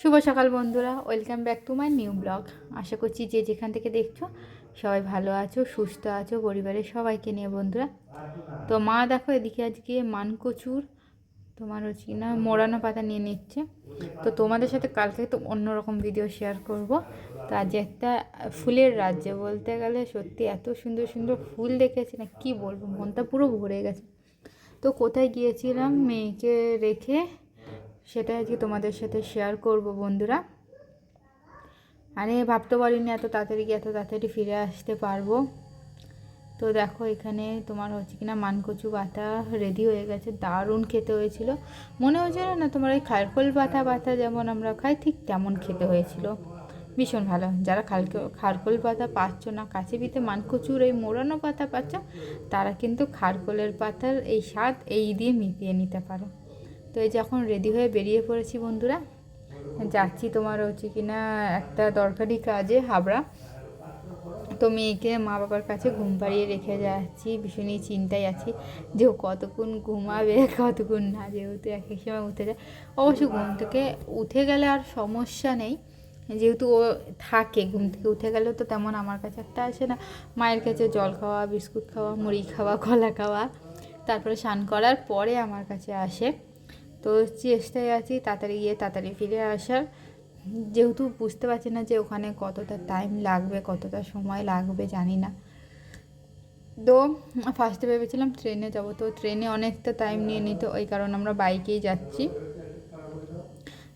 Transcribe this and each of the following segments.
শুভ সকাল বন্ধুরা, welcome back to my new blog. আশা করছি যে যেখান থেকে দেখছ, সবাই ভালো আছো, সুস্থ আছো, পরিবারের সবাইকে নিয়ে বন্ধুরা। তো মা দেখো এদিকে আজকে মানকচুর, তোমার হচ্ছে না, মোড়ানো পাতা নিয়ে নিচ্ছে। তো তোমাদের সাথে কালকে তো অন্যরকম ভিডিও শেয়ার করব। তো আজ একটা ফুলের রাজ্যে বলতে গেলে সত্যি এত সুন্দর সুন্দর ফুল দেখেছি না, কি বলব, মনটা পুরো ভরে গেছে। তো কোথায় গিয়েছিলাম, মেয়েকে রেখে সেটা আজকে তোমাদের সাথে শেয়ার করব বন্ধুরা। আরে ভাবতে পারিনি এত তাড়াতাড়ি এত তাড়াতাড়ি ফিরে আসতে পারব। তো দেখো এখানে তোমার হচ্ছে কি না মানকচু বাটা রেডি হয়ে গেছে, দারুণ খেতে হয়েছিল। মনে হয়েছিল না তোমার ওই খারকোল পাতা বাটা যেমন আমরা খাই, ঠিক তেমন খেতে হয়েছিল। ভীষণ ভালো। যারা খালকে খারকোল পাতা পাচ্ছ না, কাছে পিতে মানকচুর এই মোড়ানো পাতা পাচ্ছ, তারা কিন্তু খারকোলের পাতার এই স্বাদ এই দিয়ে মিটিয়ে নিতে পারো। তো এই যখন রেডি হয়ে বেরিয়ে পড়েছি বন্ধুরা, যাচ্ছি তোমার হচ্ছে কিনা একটা দরকারি কাজে হাবড়া। তো মেয়েকে মা বাবার কাছে ঘুম পাড়িয়ে রেখে যাচ্ছি, ভীষণই চিন্তায় আছি যে ও কতক্ষণ ঘুমাবে, কতক্ষণ না, যেহেতু এক এক সময় উঠে যায়। অবশ্য ঘুম থেকে উঠে গেলে আর সমস্যা নেই, যেহেতু ও থাকে, ঘুম থেকে উঠে গেলেও তো তেমন আমার কাছে একটা আসে না। মায়ের কাছে জল খাওয়া, বিস্কুট খাওয়া, মুড়ি খাওয়া, কলা খাওয়া, তারপরে স্নান করার পরে আমার কাছে আসে। তো চেষ্টায় আছি তাড়াতাড়ি গিয়ে তাড়াতাড়ি ফিরে আসার। যেহেতু বুঝতে পারছি না যে ওখানে কতটা টাইম লাগবে, কতটা সময় লাগবে, জানি না। তো ফার্স্টে ভেবেছিলাম ট্রেনে যাব। তো ট্রেনে অনেকটা টাইম নিয়ে নিত, ওই কারণে আমরা বাইকেই যাচ্ছি।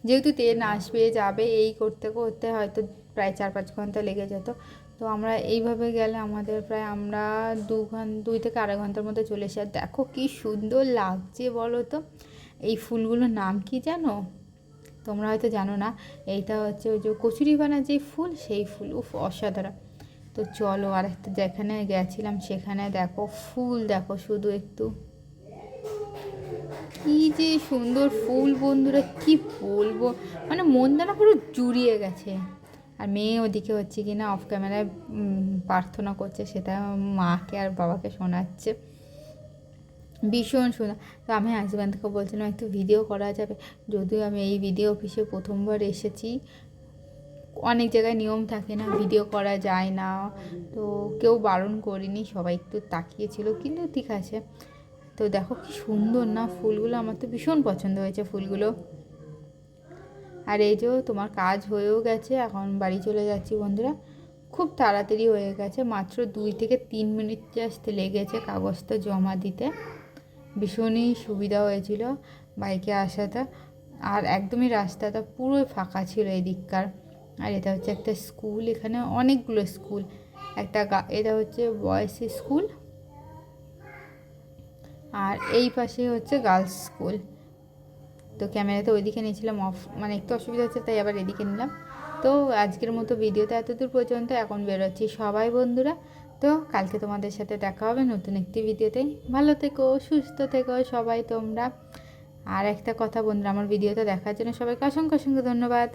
যেহেতু ট্রেন আসবে, যাবে, এই করতে করতে হয়তো প্রায় চার পাঁচ ঘণ্টা লেগে যেত। তো আমরা এইভাবে গেলে আমাদের প্রায় আমরা দু ঘণ্টা দুই থেকে আড়াই ঘণ্টার মধ্যে চলে এসে, আর দেখো কী সুন্দর লাগছে বলো তো। এই ফুলগুলোর নাম কি জানো? তোমরা হয়তো জানো না, এইটা হচ্ছে ওই যে কচুরি বানা যে ফুল, সেই ফুল, উফ, অসাধারণ। তো চলো আর একটা যেখানে গেছিলাম সেখানে দেখো ফুল, দেখো শুধু একটু। কি যে সুন্দর ফুল বন্ধুরা, কি বলব? মানে মনটা না পুরো জুড়িয়ে গেছে। আর মেয়ে ওদিকে হচ্ছে কি না অফ ক্যামেরায় প্রার্থনা করছে, সেটা মাকে আর বাবাকে শোনাচ্ছে। ভীষণ সুন্দর। তো আমি হাজব্যান্ডকে বলছিলাম, একটু ভিডিও করা যাবে। যদিও আমি এই ভিডিও অফিসে প্রথমবার এসেছি। অনেক জায়গায় নিয়ম থাকে না ভিডিও করা যায় না। তো কেউ বারণ করিনি, সবাই একটু তাকিয়েছিল, কিন্তু ঠিক আছে। তো দেখো কি সুন্দর না, ফুলগুলো আমার তো ভীষণ পছন্দ হয়েছে ফুলগুলো। আর এই যে তোমার কাজ হয়েও গেছে, এখন বাড়ি চলে যাচ্ছি বন্ধুরা। খুব তাড়াতাড়ি হয়ে গেছে, মাত্র দুই থেকে তিন মিনিট জাস্ট লেগেছে কাগজটা জমা দিতে। ভীষণই সুবিধা হয়েছিল বাইকে আসাটা। আর একদমই রাস্তাটা পুরোই ফাঁকা ছিল এদিককার। আর এটা হচ্ছে একটা স্কুল, এখানে অনেকগুলো স্কুল। একটা গা, এটা হচ্ছে বয়েজ স্কুল। আর এই পাশে হচ্ছে গার্লস স্কুল। তো ক্যামেরাতে ওইদিকে নিয়েছিলাম, অফ মানে একটু অসুবিধা হচ্ছে, তাই আবার এদিকে নিলাম। তো আজকের মতো ভিডিওতে এতদূর পর্যন্ত, এখন বেরোচ্ছি সবাই বন্ধুরা। তো কালকে তোমাদের সাথে দেখা হবে নতুন একটি ভিডিওতে। ভালো থেকো, সুস্থ থেকো সবাই তোমরা। আর একটা কথা বন্ধুরা, আমার ভিডিওটা দেখার জন্য সবাইকে অসংখ্য অসংখ্য ধন্যবাদ।